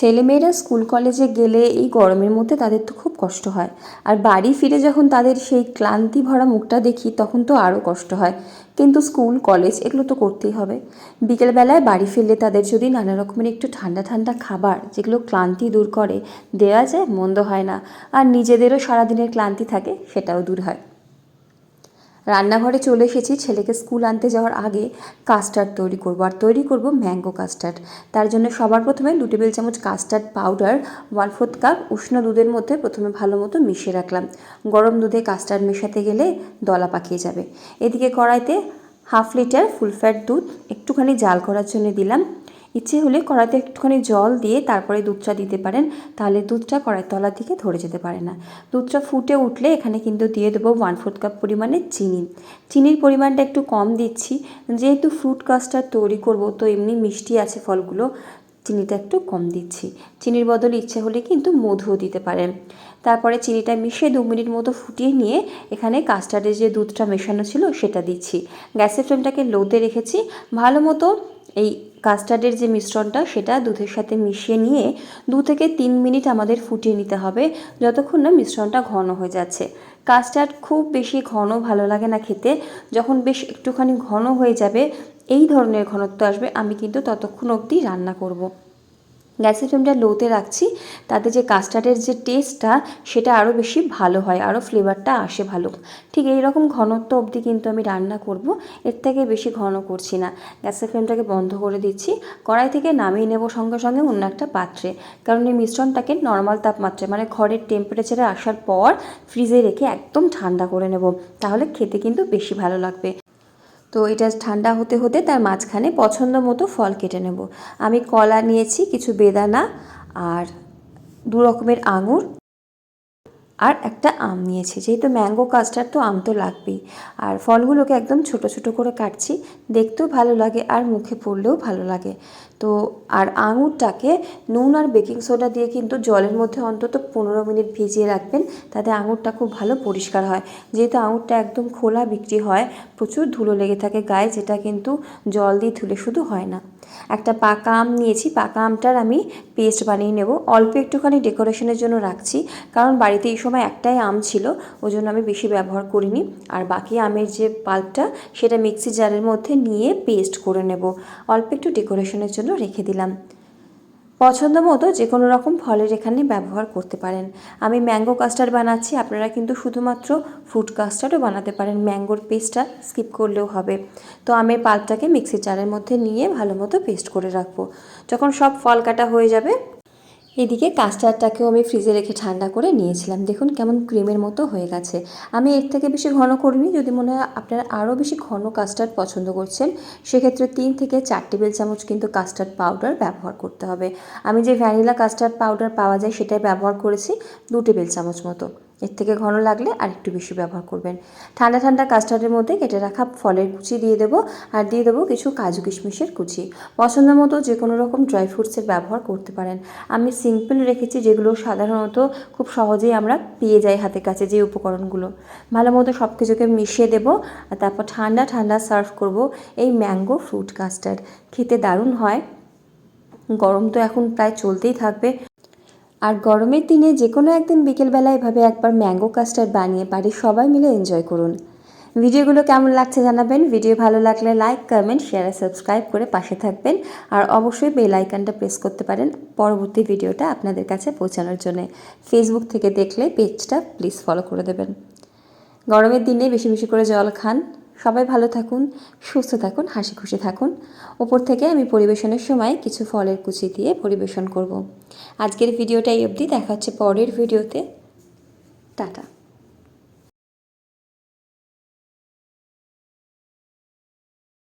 ছেলেমেয়েরা স্কুল কলেজে গেলে এই গরমের মধ্যে তাদের তো খুব কষ্ট হয়। আর বাড়ি ফিরে যখন তাদের সেই ক্লান্তি ভরা মুখটা দেখি, তখন তো আরও কষ্ট হয়। কিন্তু স্কুল, কলেজ এগুলো তো করতেই হবে। বিকেলবেলায় বাড়ি ফিরলে তাদের যদি নানা রকমের একটু ঠান্ডা ঠান্ডা খাবার, যেগুলো ক্লান্তি দূর করে দেওয়া যায়, মন্দ হয় না। আর নিজেদেরও সারাদিনের ক্লান্তি থাকে, সেটাও দূর হয়। রান্নাঘরে চলে এসেছি। ছেলেকে স্কুল আনতে যাওয়ার আগে কাস্টার্ড তৈরি করব। আর তৈরি করব ম্যাঙ্গো কাস্টার্ড তার জন্য সবার প্রথমে দু টেবিল চামচ custard powder one fourth cup উষ্ণ দুধের মধ্যে প্রথমে ভালো মতো মিশিয়ে রাখলাম। গরম দুধে কাস্টার্ড মেশাতে গেলে দলা পাকিয়ে যাবে। এদিকে কড়াইতে হাফ লিটার ফুল ফ্যাট দুধ, একটুখানি জাল করার জন্য দিলাম। ইচ্ছে হলে কড়াইতে একটুখানি জল দিয়ে তারপরে দুধটা দিতে পারেন। তাহলে দুধটা কড়াই তলার দিকে ধরে যেতে পারে না। দুধটা ফুটে উঠলে এখানে কিন্তু দিয়ে দেবো ওয়ান ফোর্থ কাপ পরিমাণে চিনি। চিনির পরিমাণটা একটু কম দিচ্ছি। যেহেতু ফ্রুট কাস্টার্ড তৈরি করব, তো এমনি মিষ্টি আছে ফলগুলো, চিনিটা একটু কম দিচ্ছি। চিনির বদলে ইচ্ছে হলে কিন্তু মধুও দিতে পারেন। তারপরে চিনিটা মিশিয়ে দু মিনিট মতো ফুটিয়ে নিয়ে এখানে কাস্টার্ডের যে দুধটা মেশানো ছিল সেটা দিচ্ছি। গ্যাসের ফ্লেমটাকে লোতে রেখেছি। ভালো মতো এই কাস্টার্ডের যে মিশ্রণটা, সেটা দুধের সাথে মিশিয়ে নিয়ে দু থেকে তিন মিনিট আমাদের ফুটিয়ে নিতে হবে, যতক্ষণ না মিশ্রণটা ঘন হয়ে যাচ্ছে কাস্টার্ড খুব বেশি ঘন ভালো লাগে না খেতে যখন বেশ একটুখানি ঘন হয়ে যাবে, এই ধরনের ঘনত্ব আসবে, আমি কিন্তু ততক্ষণ অবধি রান্না করব। গ্যাসের ফ্লেমটা লোতে রাখছি, তাতে যে কাস্টার্ডের যে টেস্টটা, সেটা আরও বেশি ভালো হয় আরও ফ্লেভারটা আসে ভালো। ঠিক এই রকম ঘনত্ব অবধি কিন্তু আমি রান্না করব, এর থেকে বেশি ঘন করছি না। গ্যাসের ফ্লেমটাকে বন্ধ করে দিচ্ছি, কড়াই থেকে নামিয়ে নেব সঙ্গে সঙ্গে অন্য একটা পাত্রে। কারণ এই মিশ্রণটাকে নর্মাল তাপমাত্রায় মানে ঘরের টেম্পারেচারে আসার পর ফ্রিজে রেখে একদম ঠান্ডা করে নেব, তাহলে খেতে কিন্তু বেশি ভালো লাগবে। তো এটা ঠান্ডা হতে হতে তার মাঝখানে পছন্দ মতো ফল কেটে নেব। আমি কলা নিয়েছি, কিছু বেদানা আর দু রকমের আঙুর আর একটা আম নিয়েছি। যেহেতু ম্যাঙ্গো কাস্টার্ড তো আম তো লাগবেই। আর ফলগুলোকে একদম ছোট ছোট করে কাটছি। দেখতেও ভালো লাগে আর মুখে পড়লেও ভালো লাগে। তো আর আঙুরটাকে নুন আর বেকিং সোডা দিয়ে কিন্তু জলের মধ্যে অন্তত পনেরো মিনিট ভিজিয়ে রাখবেন। তাতে আঙুরটা খুব ভালো পরিষ্কার হয়। যেহেতু আঙুরটা একদম খোলা বিক্রি হয়, প্রচুর ধুলো লেগে থাকে গায়ে, যেটা কিন্তু জল দিয়ে ধুলে শুধু হয় না। একটা পাকা আম নিয়েছি। পাকা আমটার আমি পেস্ট বানিয়ে নেব। অল্প একটুখানি ডেকোরেশনের জন্য রাখছি। কারণ বাড়িতে এই একটাই আম ছিল ওই জন্য আমি বেশি ব্যবহার করিনি। আর বাকি আমের যে পাল্পটা, সেটা মিক্সি জারের মধ্যে নিয়ে পেস্ট করে নেব। অল্প একটু ডেকোরেশনের জন্য রেখে দিলাম। পছন্দ মতো যে কোনো রকম ফলের এখানে ব্যবহার করতে পারেন। আমি ম্যাঙ্গো কাস্টার্ড বানাচ্ছি, আপনারা কিন্তু শুধুমাত্র ফ্রুট কাস্টার্ডও বানাতে পারেন। ম্যাঙ্গোর পেস্টটা স্কিপ করলেও হবে। তো আমের পাল্পটাকে মিক্সির জারের মধ্যে নিয়ে ভালো মতো পেস্ট করে রাখব। যখন সব ফল কাটা হয়ে যাবে এদিকে কাস্টার্ডটাকেও আমি ফ্রিজে রেখে ঠান্ডা করে নিয়েছিলাম। দেখুন কেমন ক্রিমের মতো হয়ে গেছে। আমি এর থেকে বেশি ঘন করিনি। যদি মনে হয় আপনারা আরও বেশি ঘন কাস্টার্ড পছন্দ করছেন, সেক্ষেত্রে তিন থেকে চার টেবিল চামচ কিন্তু কাস্টার্ড পাউডার ব্যবহার করতে হবে। আমি যে ভ্যানিলা কাস্টার্ড পাউডার পাওয়া যায় সেটাই ব্যবহার করেছি, দু টেবিল চামচ মতো। এর থেকে ঘন লাগলে আর একটু বেশি ব্যবহার করবেন। ঠান্ডা ঠান্ডা কাস্টার্ডের মধ্যে কেটে রাখা ফলের কুচি দিয়ে দেবো আর দিয়ে দেবো কিছু কাজু কিশমিশের কুচি। পছন্দ মতো যে কোনো রকম ড্রাই ফ্রুটসের ব্যবহার করতে পারেন। আমি সিম্পল রেখেছি যেগুলো সাধারণত খুব সহজেই আমরা পেয়ে যাই হাতের কাছে যে উপকরণগুলো। ভালো মতো সব কিছুকে মিশিয়ে দেবো আর তারপর ঠান্ডা ঠান্ডা সার্ভ করব এই ম্যাঙ্গো ফ্রুট কাস্টার্ড। খেতে দারুণ হয়। গরম তো এখন প্রায় চলতেই থাকবে। আর গরমের দিনে যে কোনো একদিন বিকেলবেলা এভাবে একবার ম্যাঙ্গো কাস্টার্ড বানিয়ে বাড়ির সবাই মিলে এনজয় করুন। ভিডিওগুলো কেমন লাগছে জানাবেন। ভিডিও ভালো লাগলে লাইক, কমেন্ট শেয়ার আর সাবস্ক্রাইব করে পাশে থাকবেন। আর অবশ্যই বেল আইকনটা প্রেস করতে পারেন পরবর্তী ভিডিওটা আপনাদের কাছে পৌঁছানোর জন্য। ফেসবুক থেকে দেখলে পেজটা প্লিজ ফলো করে দেবেন। গরমের দিনে বেশি বেশি করে জল খান। সবাই ভালো থাকুন, সুস্থ থাকুন, হাসি খুশি থাকুন। ওপর থেকে আমি পরিবেশনের সময় কিছু ফলের কুচি দিয়ে পরিবেশন করব। আজকের ভিডিওটা এই অবধি, দেখা হচ্ছে পরের ভিডিওতে। টাটা।